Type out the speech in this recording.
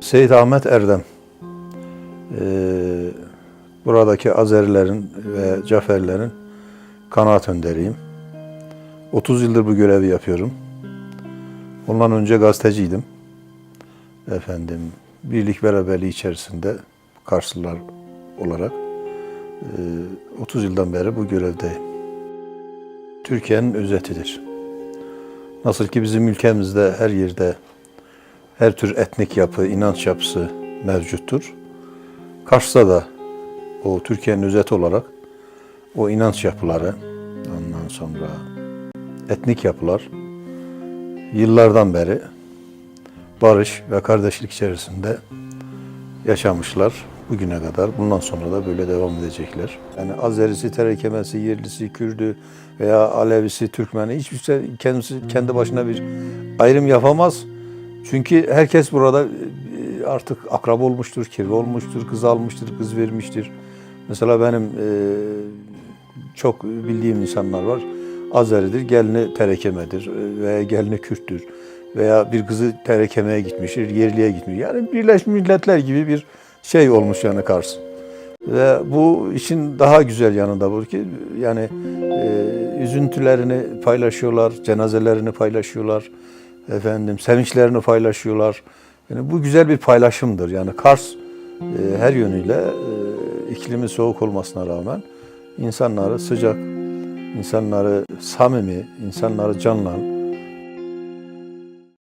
Seyit Ahmet Erdem. Ee, buradaki Azerilerin ve Caferlerin kanaat önderiyim. 30 yıldır bu görevi yapıyorum. Ondan önce gazeteciydim. Efendim, birlik beraberliği içerisinde Karslılar olarak ee, 30 yıldan beri bu görevdeyim. Türkiye'nin özetidir. Nasıl ki bizim ülkemizde her yerde her tür etnik yapı, inanç yapısı mevcuttur. Kars'ta da o Türkiye'nin özeti olarak o inanç yapıları, ondan sonra etnik yapılar yıllardan beri barış ve kardeşlik içerisinde yaşamışlar bugüne kadar. Bundan sonra da böyle devam edecekler. Yani Azerisi, Terekemesi, Yerlisi, Kürdü veya Alevisi, Türkmeni hiçbir şey kendisi kendi başına bir ayrım yapamaz. Çünkü herkes burada e, artık akrab olmuştur, kirve olmuştur, kız almıştır, kız vermiştir. Mesela benim e, çok bildiğim insanlar var. Azeridir, gelini terekemedir e, veya gelini Kürttür veya bir kızı terekemeye gitmiştir, yerliye gitmiş. Yani Birleşmiş Milletler gibi bir şey olmuş yani Kars. Ve bu işin daha güzel yanı da bu ki yani e, üzüntülerini paylaşıyorlar, cenazelerini paylaşıyorlar, efendim sevinçlerini paylaşıyorlar. Yani bu güzel bir paylaşımdır. Yani Kars e, her yönüyle e, iklimi soğuk olmasına rağmen insanları sıcak, insanları samimi, insanları canlı